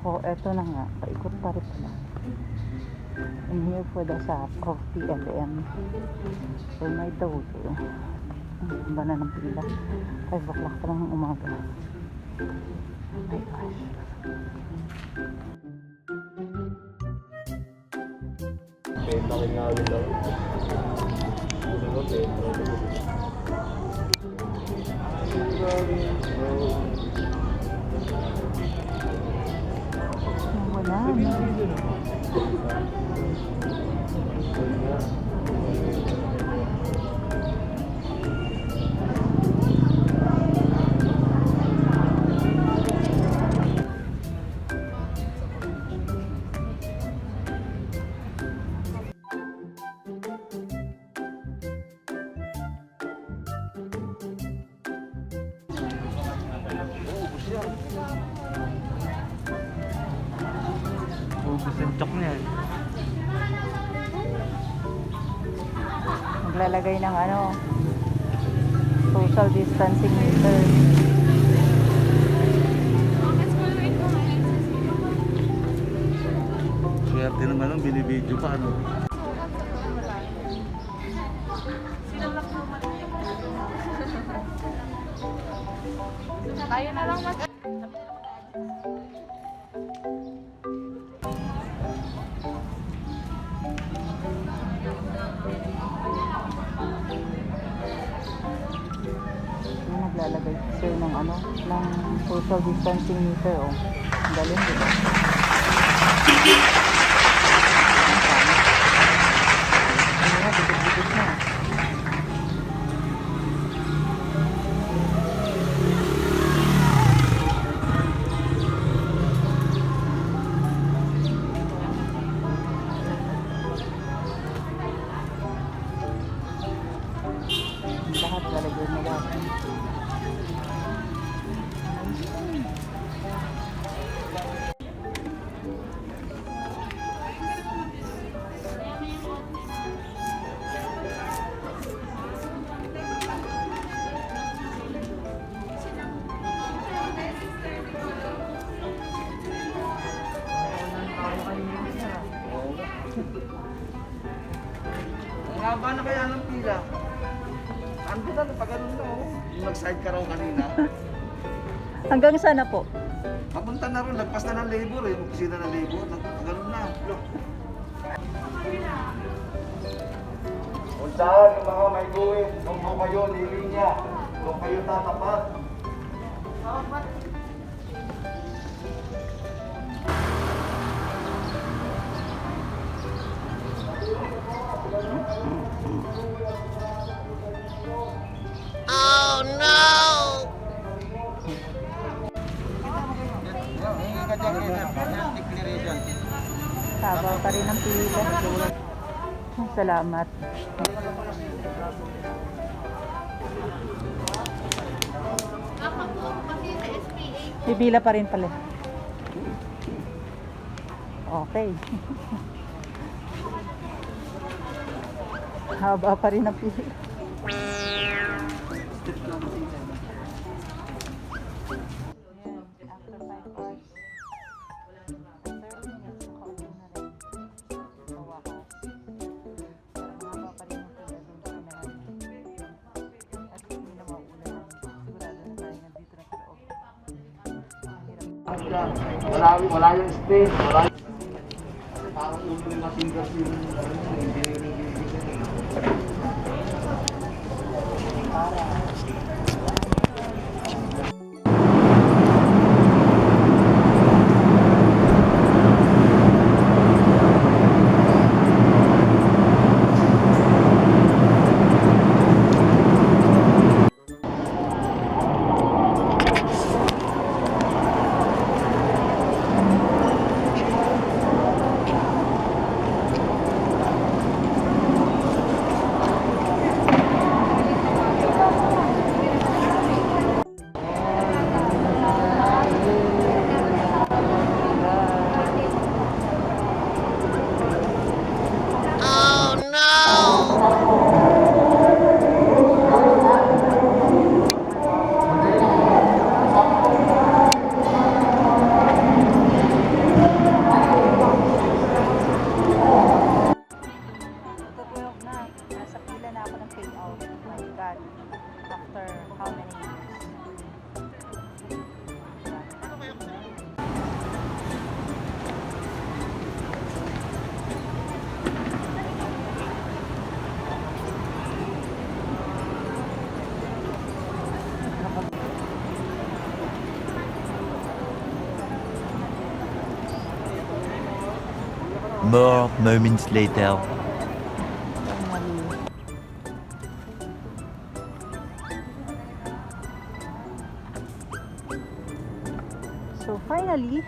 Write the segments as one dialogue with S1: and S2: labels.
S1: ako, eto na nga, paikot pa rin pala. I'm here for the shop of PLM. So, may dauto. Ang ba na ng pila? 5 o'clock pa lang ng umaga. Oh my gosh.
S2: Benta rin nga rin daw. Benta rin.
S1: Wala
S2: Ubus yung chok niya.
S1: Maglalagay ng ano, social distancing meter.
S2: Swerte naman nung binibidyo pa ano.
S3: Tayo na lang mas...
S1: naglalagay sir ng ano, ng social distancing meter oh. Galing, di
S2: haba na kaya ng pila. Ano ba na pag ganun na oh. Yung nag-side ka raw kanina.
S1: Hanggang sana po.
S2: Papunta na rin, lagpas na ng labor eh. Opisina ng labor, nagpaganon na. Kung saan yung mga may guwin, kung kayo nilinya, kung kayo tatapat.
S1: Haba pa rin ang pila. Salamat. Bibila pa rin pala. Okay. Haba pa rin ang pila.
S2: Wala, wala yung space, wala yung... Parang ulo yung matigas yung engineering division.
S4: More moments later.
S1: So finally,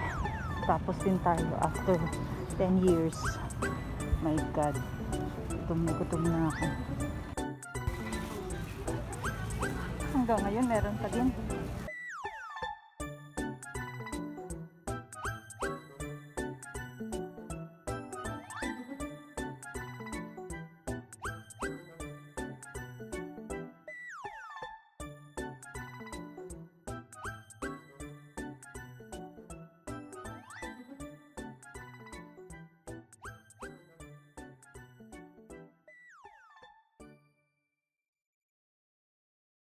S1: tapos din tayo after 10 years. My God. Gutom na na ako. Hanggang ngayon meron pa din.